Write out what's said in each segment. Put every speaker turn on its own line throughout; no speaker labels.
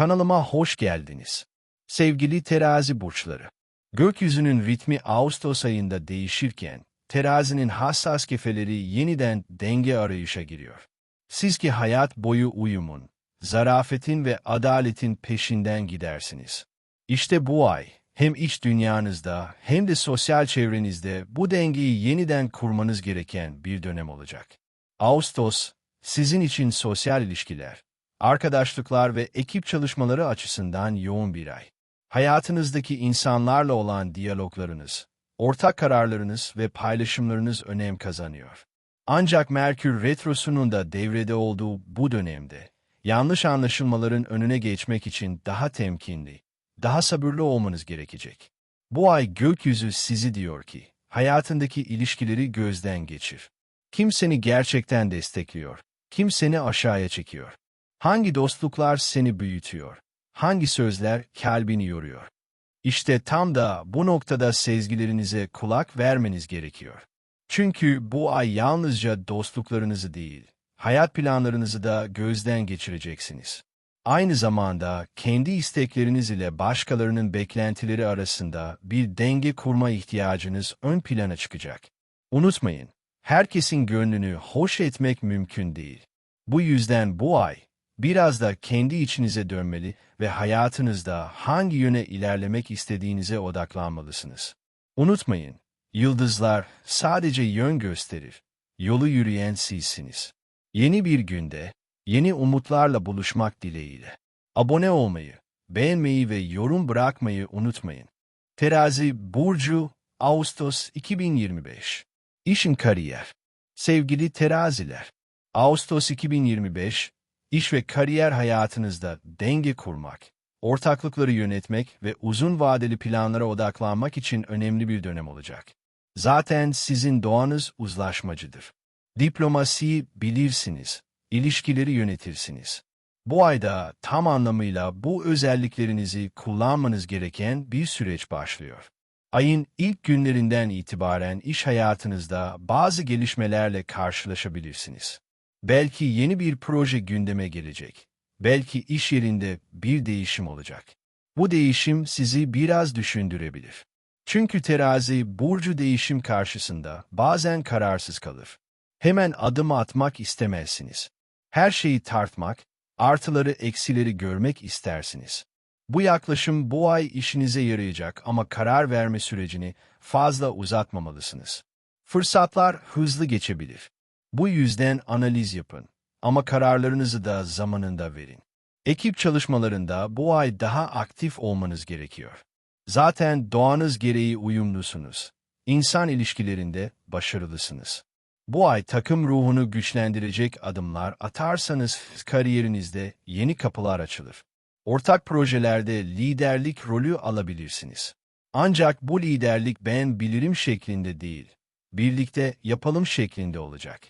Kanalıma hoş geldiniz. Sevgili terazi burçları. Gökyüzünün ritmi Ağustos ayında değişirken, terazinin hassas kefeleri yeniden denge arayışa giriyor. Siz ki hayat boyu uyumun, zarafetin ve adaletin peşinden gidersiniz. İşte bu ay, hem iç dünyanızda hem de sosyal çevrenizde bu dengeyi yeniden kurmanız gereken bir dönem olacak. Ağustos, sizin için sosyal ilişkiler, arkadaşlıklar ve ekip çalışmaları açısından yoğun bir ay. Hayatınızdaki insanlarla olan diyaloglarınız, ortak kararlarınız ve paylaşımlarınız önem kazanıyor. Ancak Merkür Retrosu'nun da devrede olduğu bu dönemde, yanlış anlaşılmaların önüne geçmek için daha temkinli, daha sabırlı olmanız gerekecek. Bu ay gökyüzü sizi diyor ki, hayatındaki ilişkileri gözden geçir. Kim seni gerçekten destekliyor? Kim seni aşağıya çekiyor? Hangi dostluklar seni büyütüyor? Hangi sözler kalbini yoruyor? İşte tam da bu noktada sezgilerinize kulak vermeniz gerekiyor. Çünkü bu ay yalnızca dostluklarınızı değil, hayat planlarınızı da gözden geçireceksiniz. Aynı zamanda kendi istekleriniz ile başkalarının beklentileri arasında bir denge kurma ihtiyacınız ön plana çıkacak. Unutmayın, herkesin gönlünü hoş etmek mümkün değil. Bu yüzden bu ay, biraz da kendi içinize dönmeli ve hayatınızda hangi yöne ilerlemek istediğinize odaklanmalısınız. Unutmayın, yıldızlar sadece yön gösterir, yolu yürüyen sizsiniz. Yeni bir günde, yeni umutlarla buluşmak dileğiyle. Abone olmayı, beğenmeyi ve yorum bırakmayı unutmayın. Terazi Burcu Ağustos 2025 İşin Kariyer Sevgili teraziler, Ağustos 2025, iş ve kariyer hayatınızda denge kurmak, ortaklıkları yönetmek ve uzun vadeli planlara odaklanmak için önemli bir dönem olacak. Zaten sizin doğanız uzlaşmacıdır. Diplomasiyi bilirsiniz, ilişkileri yönetirsiniz. Bu ayda tam anlamıyla bu özelliklerinizi kullanmanız gereken bir süreç başlıyor. Ayın ilk günlerinden itibaren iş hayatınızda bazı gelişmelerle karşılaşabilirsiniz. Belki yeni bir proje gündeme gelecek. Belki iş yerinde bir değişim olacak. Bu değişim sizi biraz düşündürebilir. Çünkü terazi burcu değişim karşısında bazen kararsız kalır. Hemen adım atmak istemezsiniz. Her şeyi tartmak, artıları eksileri görmek istersiniz. Bu yaklaşım bu ay işinize yarayacak ama karar verme sürecini fazla uzatmamalısınız. Fırsatlar hızlı geçebilir. Bu yüzden analiz yapın ama kararlarınızı da zamanında verin. Ekip çalışmalarında bu ay daha aktif olmanız gerekiyor. Zaten doğanız gereği uyumlusunuz. İnsan ilişkilerinde başarılısınız. Bu ay takım ruhunu güçlendirecek adımlar atarsanız kariyerinizde yeni kapılar açılır. Ortak projelerde liderlik rolü alabilirsiniz. Ancak bu liderlik ben bilirim şeklinde değil, birlikte yapalım şeklinde olacak.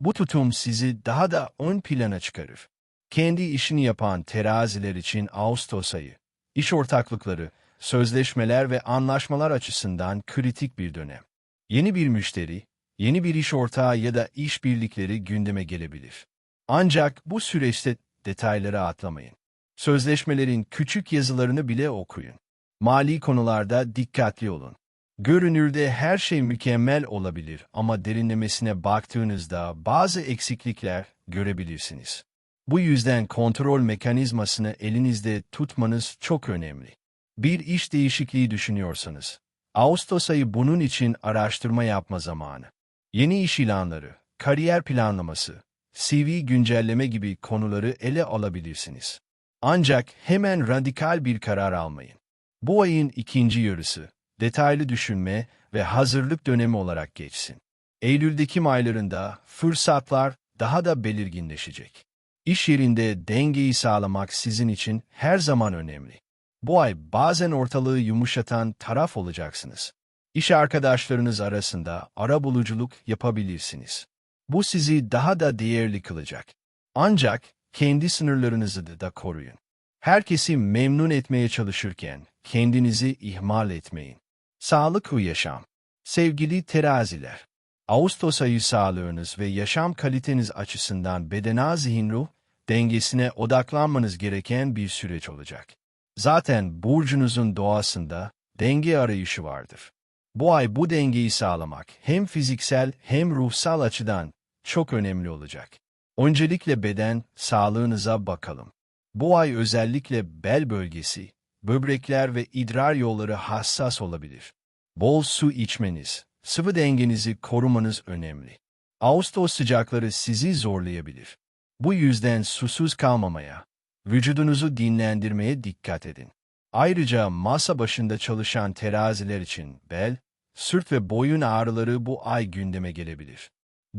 Bu tutum sizi daha da ön plana çıkarır. Kendi işini yapan teraziler için Ağustos ayı, iş ortaklıkları, sözleşmeler ve anlaşmalar açısından kritik bir dönem. Yeni bir müşteri, yeni bir iş ortağı ya da işbirlikleri gündeme gelebilir. Ancak bu süreçte detayları atlamayın. Sözleşmelerin küçük yazılarını bile okuyun. Mali konularda dikkatli olun. Görünürde her şey mükemmel olabilir ama derinlemesine baktığınızda bazı eksiklikler görebilirsiniz. Bu yüzden kontrol mekanizmasını elinizde tutmanız çok önemli. Bir iş değişikliği düşünüyorsanız, Ağustos ayı bunun için araştırma yapma zamanı. Yeni iş ilanları, kariyer planlaması, CV güncelleme gibi konuları ele alabilirsiniz. Ancak hemen radikal bir karar almayın. Bu ayın ikinci yarısı, detaylı düşünme ve hazırlık dönemi olarak geçsin. Eylül-Ekim aylarında fırsatlar daha da belirginleşecek. İş yerinde dengeyi sağlamak sizin için her zaman önemli. Bu ay bazen ortalığı yumuşatan taraf olacaksınız. İş arkadaşlarınız arasında arabuluculuk yapabilirsiniz. Bu sizi daha da değerli kılacak. Ancak kendi sınırlarınızı da koruyun. Herkesi memnun etmeye çalışırken kendinizi ihmal etmeyin. Sağlıklı yaşam. Sevgili teraziler, Ağustos ayı sağlığınız ve yaşam kaliteniz açısından bedena zihin ruh dengesine odaklanmanız gereken bir süreç olacak. Zaten burcunuzun doğasında denge arayışı vardır. Bu ay bu dengeyi sağlamak hem fiziksel hem ruhsal açıdan çok önemli olacak. Öncelikle beden sağlığınıza bakalım. Bu ay özellikle bel bölgesi, böbrekler ve idrar yolları hassas olabilir. Bol su içmeniz, sıvı dengenizi korumanız önemli. Ağustos sıcakları sizi zorlayabilir. Bu yüzden susuz kalmamaya, vücudunuzu dinlendirmeye dikkat edin. Ayrıca masa başında çalışan teraziler için bel, sırt ve boyun ağrıları bu ay gündeme gelebilir.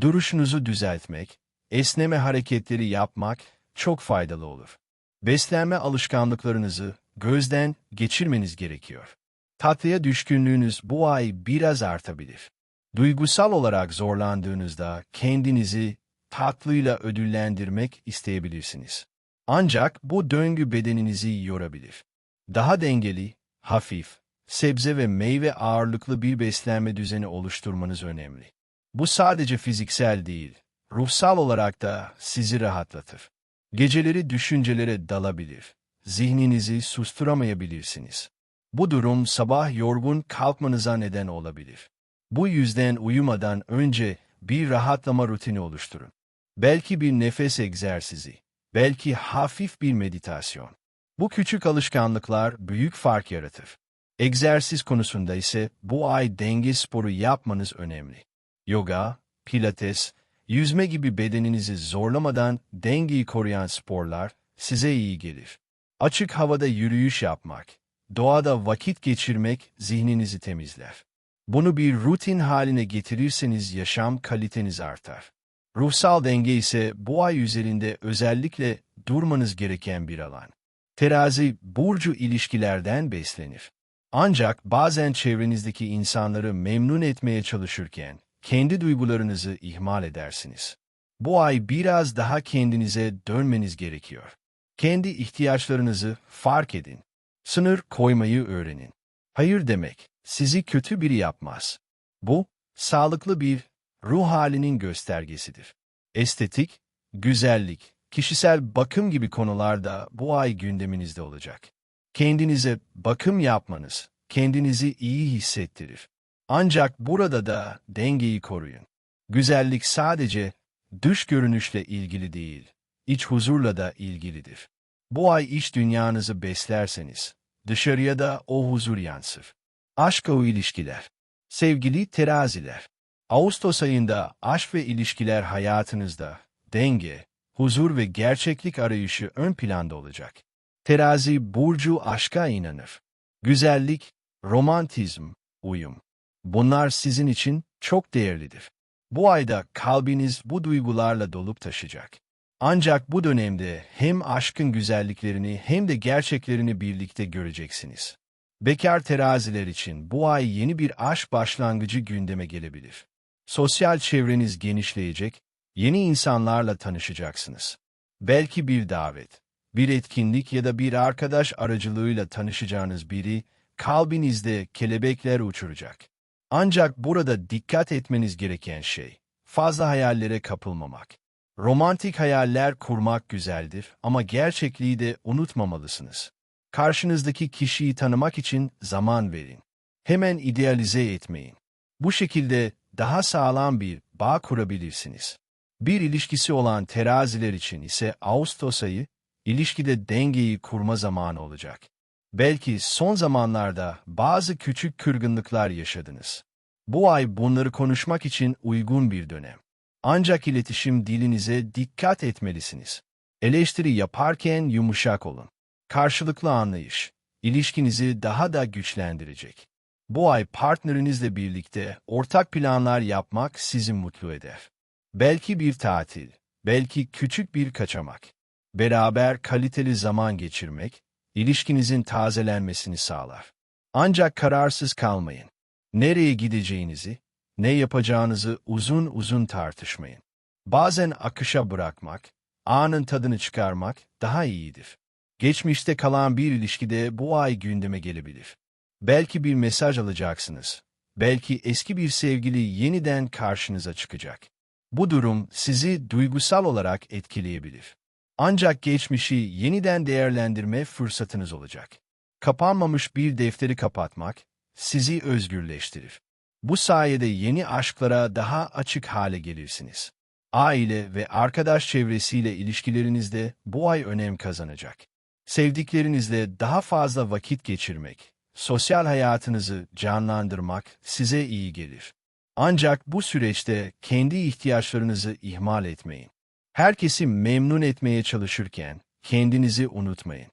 Duruşunuzu düzeltmek, esneme hareketleri yapmak çok faydalı olur. Beslenme alışkanlıklarınızı gözden geçirmeniz gerekiyor. Tatlıya düşkünlüğünüz bu ay biraz artabilir. Duygusal olarak zorlandığınızda kendinizi tatlıyla ödüllendirmek isteyebilirsiniz. Ancak bu döngü bedeninizi yorabilir. Daha dengeli, hafif, sebze ve meyve ağırlıklı bir beslenme düzeni oluşturmanız önemli. Bu sadece fiziksel değil, ruhsal olarak da sizi rahatlatır. Geceleri düşüncelere dalabilir, zihninizi susturamayabilirsiniz. Bu durum sabah yorgun kalkmanıza neden olabilir. Bu yüzden uyumadan önce bir rahatlama rutini oluşturun. Belki bir nefes egzersizi, belki hafif bir meditasyon. Bu küçük alışkanlıklar büyük fark yaratır. Egzersiz konusunda ise bu ay denge sporu yapmanız önemli. Yoga, pilates, yüzme gibi bedeninizi zorlamadan dengeyi koruyan sporlar size iyi gelir. Açık havada yürüyüş yapmak, doğada vakit geçirmek zihninizi temizler. Bunu bir rutin haline getirirseniz yaşam kaliteniz artar. Ruhsal denge ise bu ay üzerinde özellikle durmanız gereken bir alan. Terazi, burcu ilişkilerden beslenir. Ancak bazen çevrenizdeki insanları memnun etmeye çalışırken, kendi duygularınızı ihmal edersiniz. Bu ay biraz daha kendinize dönmeniz gerekiyor. Kendi ihtiyaçlarınızı fark edin. Sınır koymayı öğrenin. Hayır demek, sizi kötü biri yapmaz. Bu, sağlıklı bir ruh halinin göstergesidir. Estetik, güzellik, kişisel bakım gibi konularda bu ay gündeminizde olacak. Kendinize bakım yapmanız, kendinizi iyi hissettirir. Ancak burada da dengeyi koruyun. Güzellik sadece dış görünüşle ilgili değil, iç huzurla da ilgilidir. Bu ay iç dünyanızı beslerseniz, dışarıya da o huzur yansır. Aşk o ilişkiler. Sevgili teraziler. Ağustos ayında aşk ve ilişkiler hayatınızda denge, huzur ve gerçeklik arayışı ön planda olacak. Terazi burcu aşka inanır. Güzellik, romantizm, uyum. Bunlar sizin için çok değerlidir. Bu ayda kalbiniz bu duygularla dolup taşıyacak. Ancak bu dönemde hem aşkın güzelliklerini hem de gerçeklerini birlikte göreceksiniz. Bekar teraziler için bu ay yeni bir aşk başlangıcı gündeme gelebilir. Sosyal çevreniz genişleyecek, yeni insanlarla tanışacaksınız. Belki bir davet, bir etkinlik ya da bir arkadaş aracılığıyla tanışacağınız biri kalbinizde kelebekler uçuracak. Ancak burada dikkat etmeniz gereken şey, fazla hayallere kapılmamak. Romantik hayaller kurmak güzeldir ama gerçekliği de unutmamalısınız. Karşınızdaki kişiyi tanımak için zaman verin. Hemen idealize etmeyin. Bu şekilde daha sağlam bir bağ kurabilirsiniz. Bir ilişkisi olan teraziler için ise Ağustos ayı, ilişkide dengeyi kurma zamanı olacak. Belki son zamanlarda bazı küçük kırgınlıklar yaşadınız. Bu ay bunları konuşmak için uygun bir dönem. Ancak iletişim dilinize dikkat etmelisiniz. Eleştiri yaparken yumuşak olun. Karşılıklı anlayış, ilişkinizi daha da güçlendirecek. Bu ay partnerinizle birlikte ortak planlar yapmak sizi mutlu eder. Belki bir tatil, belki küçük bir kaçamak. Beraber kaliteli zaman geçirmek, ilişkinizin tazelenmesini sağlar. Ancak kararsız kalmayın. Nereye gideceğinizi, ne yapacağınızı uzun uzun tartışmayın. Bazen akışa bırakmak, anın tadını çıkarmak daha iyidir. Geçmişte kalan bir ilişkide bu ay gündeme gelebilir. Belki bir mesaj alacaksınız. Belki eski bir sevgili yeniden karşınıza çıkacak. Bu durum sizi duygusal olarak etkileyebilir. Ancak geçmişi yeniden değerlendirme fırsatınız olacak. Kapanmamış bir defteri kapatmak sizi özgürleştirir. Bu sayede yeni aşklara daha açık hale gelirsiniz. Aile ve arkadaş çevresiyle ilişkilerinizde bu ay önem kazanacak. Sevdiklerinizle daha fazla vakit geçirmek, sosyal hayatınızı canlandırmak size iyi gelir. Ancak bu süreçte kendi ihtiyaçlarınızı ihmal etmeyin. Herkesi memnun etmeye çalışırken kendinizi unutmayın.